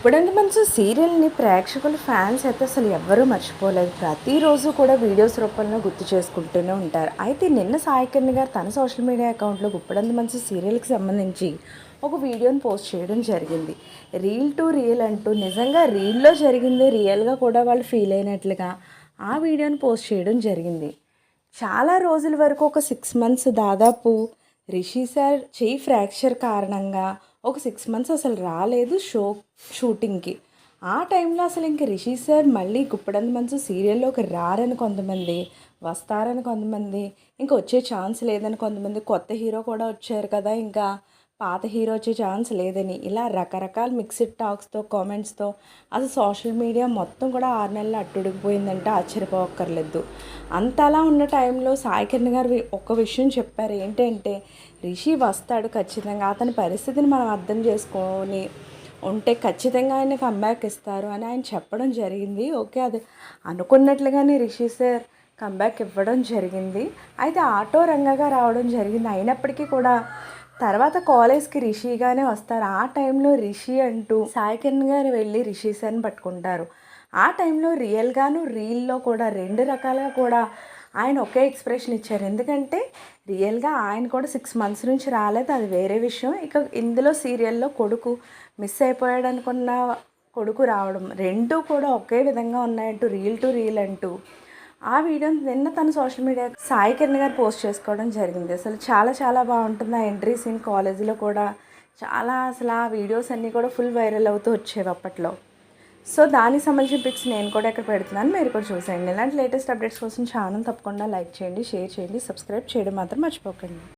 ఇప్పుడంటే మంచి సీరియల్ని ప్రేక్షకులు ఫ్యాన్స్ అయితే అసలు ఎవ్వరూ మర్చిపోలేదు. ప్రతిరోజు కూడా వీడియోస్ రూపంలో గుర్తు చేసుకుంటూనే ఉంటారు. అయితే నిన్న సాయికర్ణి గారు తన సోషల్ మీడియా అకౌంట్లో గుప్పడంది మంచి సీరియల్కి సంబంధించి ఒక వీడియోని పోస్ట్ చేయడం జరిగింది. రీల్ టు రియల్ అంటూ నిజంగా రీల్లో జరిగింది రియల్గా కూడా వాళ్ళు ఫీల్ అయినట్లుగా ఆ వీడియోని పోస్ట్ చేయడం జరిగింది. చాలా రోజుల వరకు ఒక సిక్స్ మంత్స్ దాదాపు రిషి సార్ చెయ్యి ఫ్రాక్చర్ కారణంగా ఒక సిక్స్ మంత్స్ అసలు రాలేదు షో షూటింగ్కి ఆ టైంలో అసలు ఇంక రిషి సార్ మళ్ళీ గుప్పడంది మంచి సీరియల్లోకి రారని కొంతమంది వస్తారని కొంతమంది ఇంకా వచ్చే ఛాన్స్ లేదని కొంతమంది కొత్త హీరో కూడా వచ్చారు కదా ఇంకా. పాత హీరో వచ్చే ఛాన్స్ లేదని ఇలా రకరకాల మిక్స్డ్ టాక్స్తో కామెంట్స్తో అసలు సోషల్ మీడియా మొత్తం కూడా ఆరు నెలలు అట్టుడికిపోయిందంటే ఆశ్చర్యపోక్కర్లేదు అంతలా ఉన్న టైంలో సాయి కిరణ్ గారు ఒక విషయం చెప్పారు ఏంటంటే రిషి వస్తాడు ఖచ్చితంగా అతని పరిస్థితిని మనం అర్థం చేసుకొని ఉంటే ఖచ్చితంగా ఆయన కంబ్యాక్ ఇస్తారు అని ఆయన చెప్పడం జరిగింది. ఓకే అది అనుకున్నట్లుగానే రిషి సార్ కంబ్యాక్ ఇవ్వడం జరిగింది. అయితే ఆటో రంగగా రావడం జరిగింది. అయినప్పటికీ కూడా తర్వాత కాలేజ్కి రిషిగానే వస్తారు. ఆ టైంలో రిషి అంటూ సాయికిన్ గారు వెళ్ళి రిషి సార్ని పట్టుకుంటారు. ఆ టైంలో రియల్గాను రీల్లో కూడా రెండు రకాలుగా కూడా ఆయన ఒకే ఎక్స్ప్రెషన్ ఇచ్చారు. ఎందుకంటే రియల్గా ఆయన కూడా సిక్స్ మంత్స్ నుంచి రాలేదు. అది వేరే విషయం. ఇక ఇందులో సీరియల్లో కొడుకు మిస్ అయిపోయాడు అనుకున్న కొడుకు రావడం. రెండు కూడా ఒకే విధంగా ఉన్నాయంటూ రీల్ టు రీల్ అంటూ. ఆ వీడియో నిన్న తన సోషల్ మీడియా సాయి కిరణ్ గారు పోస్ట్ చేసుకోవడం జరిగింది. అసలు చాలా చాలా బాగుంటుంది. ఆ ఎంట్రీ సీన్ కాలేజీలో కూడా చాలా అసలు ఆ వీడియోస్ అన్నీ కూడా ఫుల్ వైరల్ అవుతూ వచ్చేవి అప్పట్లో. సో దానికి సంబంధించిన పిక్స్ నేను కూడా ఇక్కడ పెడుతున్నాను. మీరు కూడా చూసేయండి. ఇలాంటి లేటెస్ట్ అప్డేట్స్ కోసం ఛానల్ తప్పకుండా లైక్ చేయండి షేర్ చేయండి సబ్స్క్రైబ్ చేయడం మాత్రం మర్చిపోకండి.